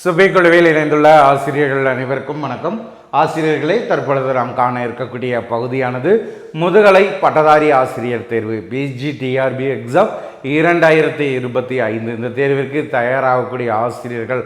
சுபைக்குழுவில் இணைந்துள்ள ஆசிரியர்கள் அனைவருக்கும் வணக்கம். ஆசிரியர்களை தற்பொழுது நாம் காண இருக்கக்கூடிய பகுதியானது முதுகலை பட்டதாரி ஆசிரியர் தேர்வு பிஜிடிஆர்பி எக்ஸாம் இரண்டாயிரத்தி இருபத்தி ஐந்து. இந்த தேர்விற்கு தயாராகக்கூடிய ஆசிரியர்கள்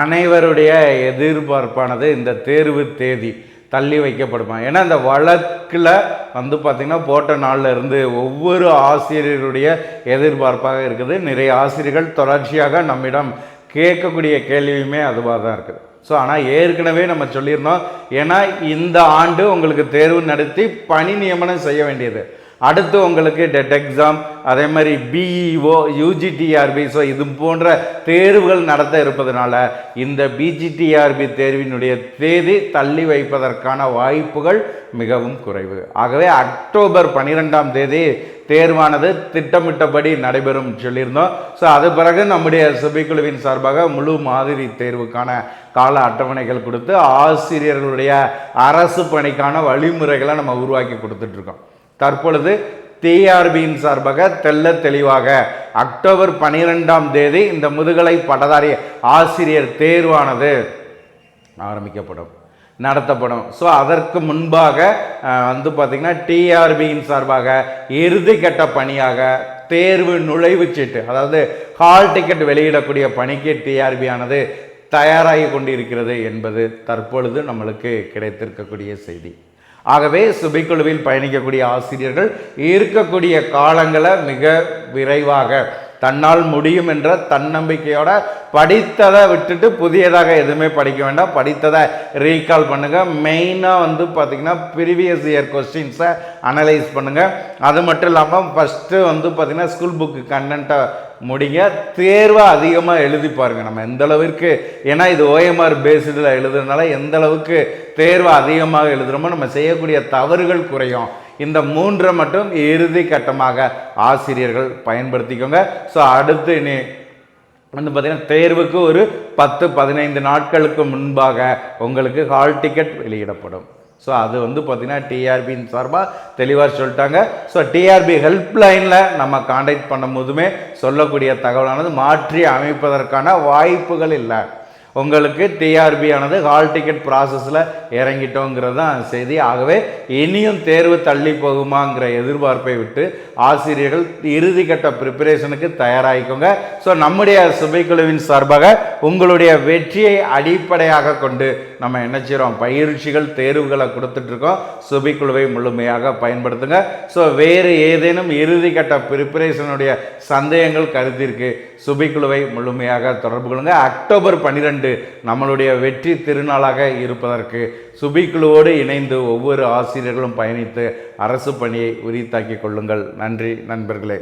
அனைவருடைய எதிர்பார்ப்பானது இந்த தேர்வு தேதி தள்ளி வைக்கப்படுமா? ஏன்னா இந்த வழக்கில் வந்து பார்த்திங்கன்னா போட்ட நாளில் இருந்து ஒவ்வொரு ஆசிரியருடைய எதிர்பார்ப்பாக இருக்குது. நிறைய ஆசிரியர்கள் தொடர்ச்சியாக நம்மிடம் கேட்கக்கூடிய கேள்வியுமே அதுவாக தான் இருக்குது. ஸோ ஆனால் ஏற்கனவே நம்ம சொல்லியிருந்தோம் ஏன்னா இந்த ஆண்டு உங்களுக்கு தேர்வு நடத்தி பணி நியமனம் செய்ய வேண்டியது. அடுத்து உங்களுக்கு டெட் எக்ஸாம் அதே மாதிரி பிஇஓ யூஜிடிஆர்பி ஸோ இது போன்ற தேர்வுகள் நடத்த இருப்பதனால இந்த பிஜிடிஆர்பி தேர்வினுடைய தேதி தள்ளி வைப்பதற்கான வாய்ப்புகள் மிகவும் குறைவு. ஆகவே அக்டோபர் பன்னிரெண்டாம் தேதி தேர்வானது திட்டமிட்டபடி நடைபெறும் சொல்லியிருந்தோம். ஸோ அது பிறகு நம்முடைய சபைக்குழுவின் சார்பாக முழு மாதிரி தேர்வுக்கான கால அட்டவணைகள் கொடுத்து ஆசிரியர்களுடைய அரசு பணிக்கான வழிமுறைகளை நம்ம உருவாக்கி கொடுத்துட்ருக்கோம். தற்பொழுது டிஆர்பியின் சார்பாக தெல்ல தெளிவாக அக்டோபர் பனிரெண்டாம் தேதி இந்த முதுகலை பட்டதாரி ஆசிரியர் தேர்வானது ஆரம்பிக்கப்படும். நடத்தப்படும். ஸோ அதற்கு முன்பாக வந்து பார்த்திங்கன்னா டிஆர்பியின் சார்பாக இறுதிக்கட்ட பணியாக தேர்வு நுழைவுச்சீட்டு அதாவது ஹால் டிக்கெட் வெளியிடக்கூடிய பணிக்கு டிஆர்பி ஆனது தயாராகி கொண்டிருக்கிறது என்பது தற்பொழுது நம்மளுக்கு கிடைத்திருக்கக்கூடிய செய்தி. ஆகவே சுபிக்குழுவில் பயணிக்கக்கூடிய ஆசிரியர்கள் இருக்கக்கூடிய காலங்களை மிக விரைவாக தன்னால் முடியும் என்ற தன்னம்பிக்கையோட படித்ததை விட்டுட்டு புதியதாக எதுவுமே படிக்க வேண்டாம். படித்ததை ரீகால் பண்ணுங்கள் மெயினாக வந்து பார்த்திங்கன்னா ப்ரீவியஸ் இயர் கொஸ்டின்ஸை அனலைஸ் பண்ணுங்கள் அது மட்டும் இல்லாமல் ஃபஸ்ட்டு வந்து பார்த்தீங்கன்னா ஸ்கூல் புக்கு கண்டென்ட்டை முடிங்க. தேர்வை அதிகமாக எழுதி பாருங்கள் நம்ம எந்த அளவிற்கு ஏன்னா இது ஓஎம்ஆர் பேஸ்டில் எழுதுறதுனால எந்த அளவுக்கு தேர்வை அதிகமாக எழுதுகிறோமோ நம்ம செய்யக்கூடிய தவறுகள் குறையும். இந்த மூன்றை மட்டும் இறுதி கட்டமாக ஆசிரியர்கள் பயன்படுத்திக்கோங்க. ஸோ அடுத்து இனி வந்து பார்த்தீங்கன்னா தேர்வுக்கு ஒரு பத்து பதினைந்து நாட்களுக்கு முன்பாக உங்களுக்கு ஹால் டிக்கெட் வெளியிடப்படும். ஸோ அது வந்து பார்த்தீங்கன்னா டிஆர்பியின் சார்பாக தெளிவாக சொல்லிட்டாங்க. ஸோ டிஆர்பி ஹெல்ப்லைனில் நம்ம காண்டாக்ட் பண்ணும் போதுமே சொல்லக்கூடிய தகவலானது மாற்றி அமைப்பதற்கான வாய்ப்புகள் இல்லை. உங்களுக்கு டிஆர்பி ஆனது ஹால் டிக்கெட் ப்ராசஸில் இறங்கிட்டோங்கிறது தான் செய்தி. ஆகவே இனியும் தேர்வு தள்ளி போகுமாங்கிற எதிர்பார்ப்பை விட்டு ஆசிரியர்கள் இறுதிக்கட்ட ப்ரிப்பரேஷனுக்கு தயாராகிக்கோங்க. ஸோ நம்முடைய சுபைக்குழுவின் சார்பாக உங்களுடைய வெற்றியை அடிப்படையாக கொண்டு நம்ம என்ன செய்கிறோம் பயிற்சிகள் தேர்வுகளை கொடுத்துட்ருக்கோம். சுபைக்குழுவை முழுமையாக பயன்படுத்துங்க. ஸோ வேறு ஏதேனும் இறுதிக்கட்ட ப்ரிப்பரேஷனுடைய சந்தேகங்கள் கருத்திற்கு சுபிக்குழுவை முழுமையாக தொடர்பு கொள்ளுங்க. அக்டோபர் பன்னிரெண்டு நம்மளுடைய வெற்றி திருநாளாக இருப்பதற்கு சுபிக்குழுவோடு இணைந்து ஒவ்வொரு ஆசிரியர்களும் பயணித்து அரசு பணியை உரித்தாக்கிக் கொள்ளுங்கள். நன்றி நண்பர்களே.